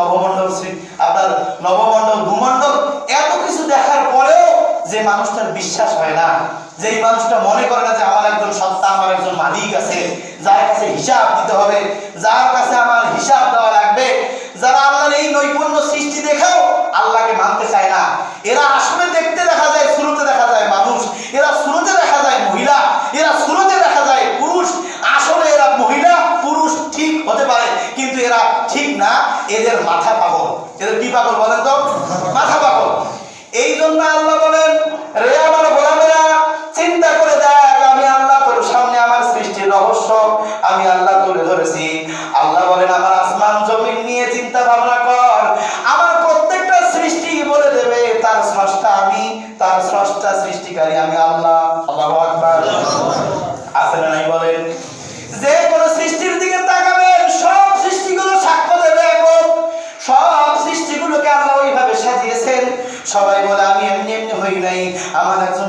নবমণ্ডল আপনার নবমণ্ডল, ভূমণ্ডল, এত কিছু দেখার পরেও যে মানুষটার বিশ্বাস হয় না। যে মানুষটা মনে করে না যে আমার একজন সত্তা আমার একজন মালিক আছে, যার কাছে হিসাব দিতে হবে, যার কাছে আমার হিসাব দেওয়া লাগবে, যারা আল্লাহর এই নৈপুণ্য সৃষ্টি দেখেও আল্লাহকে মানতে চায় না, এরা আসলে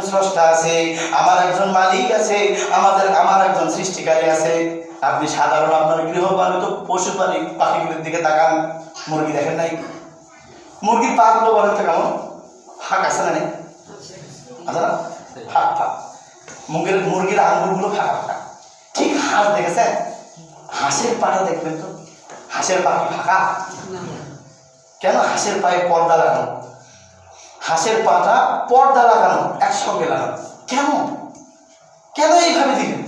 স্রষ্টা আছে, আমার একজন মালিক আছে, আমাদের, আমার একজন সৃষ্টিকারী আছে। আপনি সাধারণ আপনার গৃহপালিত পশু পালি, পাখিগুলোর দিকে তাকান। মুরগি দেখেন নাই? মুরগির পাগুলো বলেন তো কেমন? ফাঁক আছে না নেই? আছে না? ফাঁক ফাঁক মুরগির মুরগির আঙ্গুলগুলো ফাঁকা ফাঁকা। ঠিক হাঁস দেখেছেন? হাঁসের পাটা দেখবেন তো? হাঁসের পা কি ফাঁকা? কেন হাঁসের পায়ে পর্দা লাগানো? হাঁসের পাতা পর্দা লাগানো, একসঙ্গে লাগানো। কেন? কেন এইভাবে দিলেন?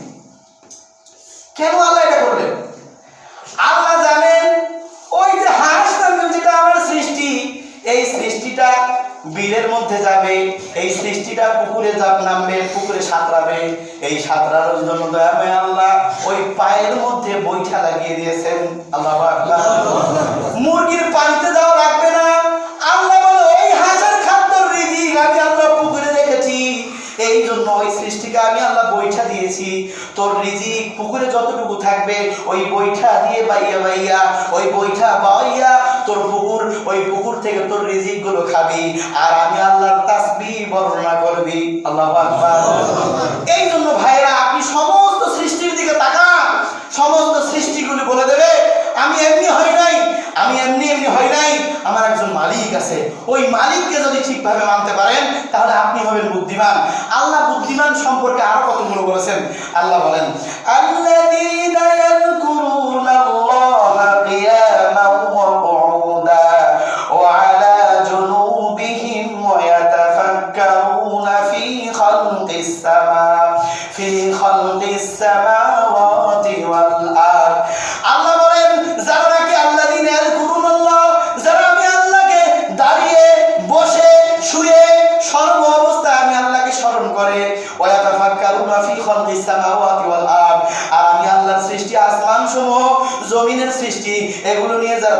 কেন আল্লাহ এটা করলেন? আল্লাহ জানেন, ওই যে হাঁস যেটা আমার সৃষ্টি, এই সৃষ্টিটা বিলের মধ্যে যাবে, এই সৃষ্টিটা পুকুরে যাব নামবে, পুকুরে সাঁতরাবে, এই সাঁতরানোর জন্য দয়াময় আল্লাহ ওই পায়ের মধ্যে বৈঠা লাগিয়ে দিয়েছেন। আল্লাহ মুরগির পানিতে যাওয়া লাগবে না। দিয়েছি। তোর রিজিক পুকুরে যতটুকু থাকবে, ওই বৈঠা দিয়ে বাইয়া বাইয়া ওই বৈঠা বাইয়া তোর পুকুর, ওই পুকুর থেকে তোর রিজিকগুলো খাবি। আর আমি আল্লাহর তাসবি বর্ণনা করবি। আল্লাহ এই জন্য ভাইরা আপনি সমস্ত সৃষ্টির দিকে তাকান। সমস্ত সৃষ্টিগুলি বলে দেবে, আমি এমনি হই নাই, আমি এমনি এমনি হই নাই। আমার একজন মালিক আছে। ওই মালিককে যদি ঠিকভাবে মানতে পারেন তাহলে আপনি হবেন বুদ্ধিমান। আল্লাহ বুদ্ধিমান সম্পর্কে আরও কতগুলো বলেছেন? আল্লাহ বলেন, আল্লাযীনা ইয়াযকুরুনা আল্লাহা সমূহ জমিনের সৃষ্টি, এগুলো নিয়ে যারা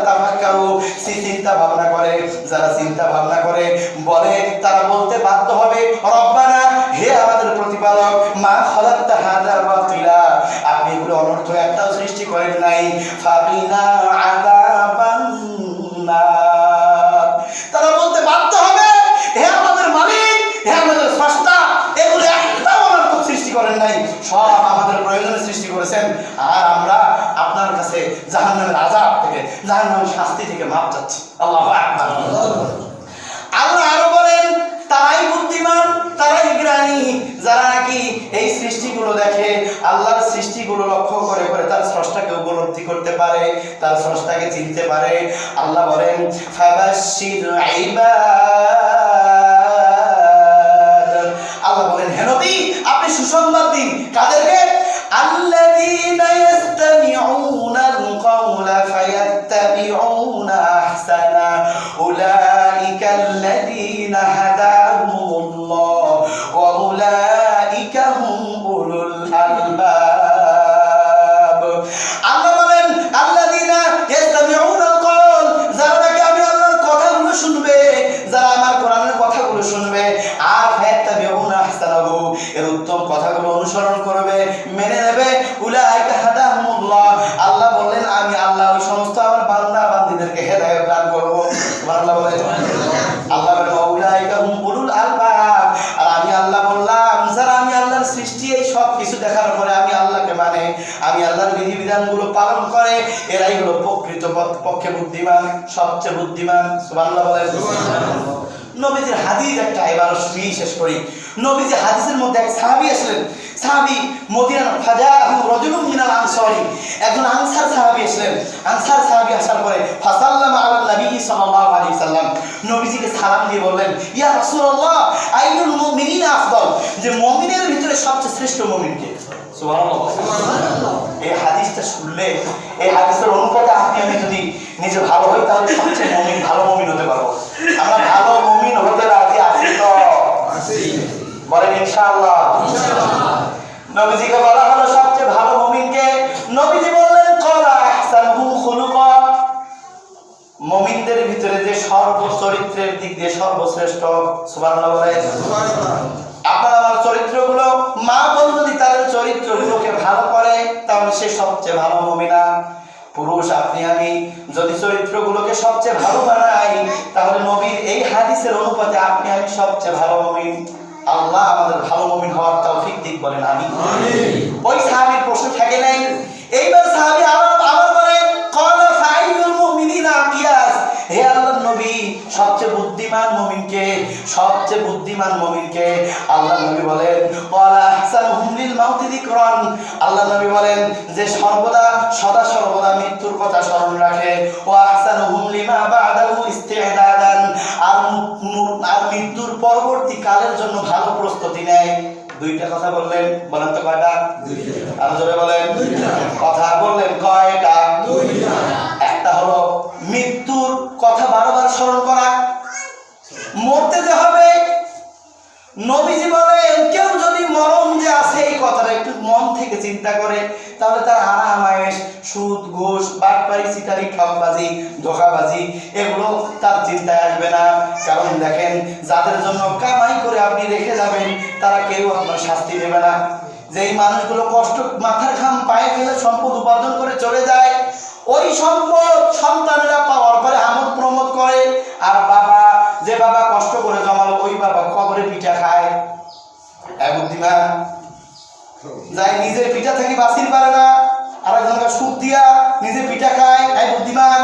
চিন্তা ভাবনা করে, যারা চিন্তা ভাবনা করে, বলে, তারা বলতে বাধ্য হবে, রব্বানা, হে আমাদের প্রতিপালক, মা খালাকতা আপনি এগুলো অনর্থ একটাও সৃষ্টি করেন নাই। ফাবিনা আযাবান শাস্তি ভাব যাচ্ছে। আল্লাহ আল্লাহ আরও বলেন, তারাই বুদ্ধিমান, তারাই জ্ঞানী। যারা নাকি এই সৃষ্টিগুলো দেখে, আল্লাহর সৃষ্টিগুলো লক্ষ্য করে করে তার স্রষ্টাকে উপলব্ধি করতে পারে, তার স্রষ্টাকে চিনতে পারে। আল্লাহ বলেন ফাবাশির ইবাদ এর উত্তম কথাগুলো অনুসরণ করবে, মেনে নেবে। আল্লাহ বললেন, আমি আল্লাহ, ওই সমস্ত আমার বান্দা বান্দীদেরকে হেদায়েত দান করব। সুবহানাল্লাহ বলেন। আল্লাহ মানে এরাই হলো প্রকৃত পক্ষে বুদ্ধিমান, সবচেয়ে বুদ্ধিমান। সুবহানাল্লাহ বলেন। নবীজির হাদিস একটা এবার শুনি শেষ করি। নবীজি হাদিসের মধ্যে এক সাহাবী আসলেন। সাহাবী মদিনা ফাজাহু রাজুলুম মিনাল আনসারি। একজন আনসার সাহাবী আসলেন। আনসার সাহাবী আসার পরে ফাসাল্লামা আলা নবী সাল্লাল্লাহু আলাইহি সাল্লাম নবীজিকে সালাম দিয়ে বললেন ইয়া রাসূলুল্লাহ আইয়ুল মুমিনিনা আফদল? যে মুমিনের ভিতরে সবচেয়ে শ্রেষ্ঠ মুমিন কে? এই হাদিসটা শুনলে এই হাদিসের অনুপাতে আপনি আমি যদি নিজে ভালো হই তাহলে সবচেয়ে যে সর্বচরিত্রের দিক দিয়ে সর্বশ্রেষ্ঠ বলেন? আপনার আমার চরিত্রগুলো মা বোন যদি তাদের চরিত্রগুলোকে ভালো করে তাহলে সে সবচেয়ে ভালো মমিনা। পুরুষ আপনি আমি যদি চরিত্রগুলোকে সবচেয়ে ভালো বানাই তাহলে নবীর এই হাদিসের অনুপাতে আপনি আমি সবচেয়ে ভালো মমিন। আল্লাহ আমাদের ভালো মমিন হওয়ার তৌফিক দিক বলেন আমি ওই সাহাবীর প্রশ্ন থাকে নাই? এইবার সাহাবী আবার আবার বলে ক্বালা ফাইলুল মুমিনিনা কিয়াস হে আল্লাহর নবী সবচেয়ে বুদ্ধিমান মুমিনকে সবচেয়ে বুদ্ধিমান মুমিনকে আল্লাহর নবী বলেন যিকরান। নবী বলেন যে সর্বদা সদা সর্বদা মৃত্যুর কথা স্মরণ রাখে। আর আর মৃত্যুর পরবর্তী কালের জন্য ভালো প্রস্তুতি নেয়। দুইটা কথা বললেন বলেন তো কয়টা? আরও জোরে বলেন। কথা বললেন কয়টা? স্মরণ করা। মরতে যে হবে, নবীজি বলেন, কেউ যদি মরণ যে আছে, এই কথাটা একটু মন থেকে চিন্তা করে, তাহলে তার আরাম সুদ, ঘুষ, বাটপারি, সিটারি ঠকবাজি ধোকাবাজি, এগুলো তার চিন্তায় আসবে না। কারণ দেখেন, যাদের জন্য কামাই করে আপনি রেখে যাবেন, তারা কেউ আপনার শাস্তি দেবে না। যেই মানুষগুলো কষ্ট মাথার ঘাম পায়ে ফেলে সম্পদ উপার্জন করে চলে যায়, ওই সম্পদ সন্তানেরা পাওয়ার আর বাবা, যে বাবা কষ্ট করে জমালো, ওই বাবা কবরে পিঠা খায়। বুদ্ধিমান যাই, নিজের পিঠা থেকে বাঁচির পারে না। আর একজনকে সুখ দিয়া নিজে পিঠা খায়। এক বুদ্ধিমান।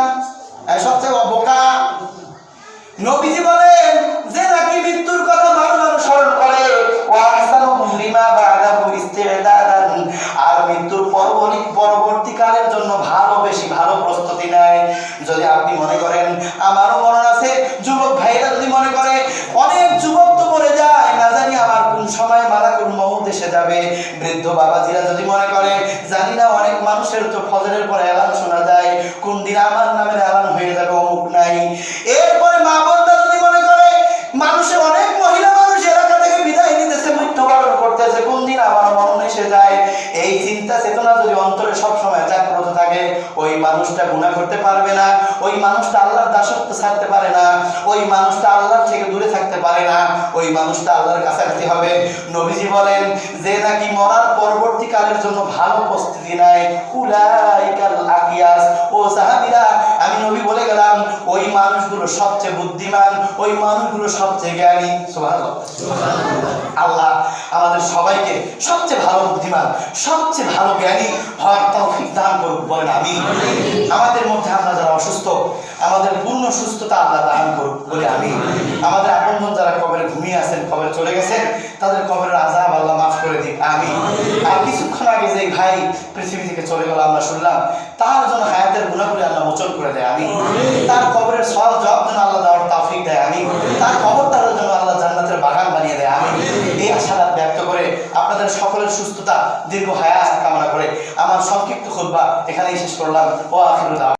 যাবে। বৃদ্ধ বাবাজিরা যদি মনে করে, জানি না, অনেক মানুষের তো ফজরের পরে এলান শোনা যায়। কোন দিন আমার নামের এলান হয়ে যাবে, অমুক নাই। এরপরে মা বোনরা যদি মনে করে মানুষের অনেক মহিলা মানুষ এলাকা থেকে বিদায় নিতেছে, মৃত্যুবরণ করতেছে, কোন দিন আমার মরণ এসে যায়? এই চিন্তা চেতনা যদি অন্তরে সব সময় জাগ্রত থাকে, ওই মানুষটা গুণা করতে পারবে না। ওই মানুষটা আল্লাহর দাসত্ব ছাড়তে পারে না, ওই মানুষটা আল্লাহর থেকে দূরে থাকতে পারে না, ওই মানুষটা আল্লাহর কাছাকাছি হবে। নবীজি বলেন, যে নাকি মরার পরবর্তীকালের জন্য ভালো প্রস্তুতি নেয়, উলাইকাল আকিয়াস। ও সাহাবীরা আমি নবী বলে গেলাম, ওই মানুষগুলো সবচেয়ে বুদ্ধিমান, ওই মানুষগুলো সবচেয়ে জ্ঞানী। আল্লাহ আমাদের সবাইকে সবচেয়ে ভালো বুদ্ধিমান, সবচেয়ে ভালো জ্ঞানী হওয়ার তৌফিক দান করুক, বলেন আমি আমাদের মধ্যে আমরা যারা অসুস্থ, আমাদের পূর্ণ সুস্থতা আল্লাহ দান করুক, বলে আমি আমাদের আপনজন যারা কবরে ঘুমিয়ে আছেন, কবরে চলে গেছেন, তাদের কবরের আজাব আল্লাহ মাফ করে দিক আমি আর আগে যে ভাই পৃথিবী থেকে চলে গেল আমরা শুনলাম। তার জন্য হায়াতের গুণাগুলি আল্লাহ মোচন করে দেয়। আমি তার কবরের সব জবাব যেন আল্লাহ দেওয়ার তাফিক দেয়। আমি তার কবর তার জন্য আল্লাহ জান্নাতের বাগান বানিয়ে দেয়। আমি এই আশাবাদ ব্যক্ত করে আপনাদের সকলের সুস্থতা দীর্ঘ হায়াত কামনা করে আমার সংক্ষিপ্ত খুব এখানেই শেষ করলাম। ও আখিরুল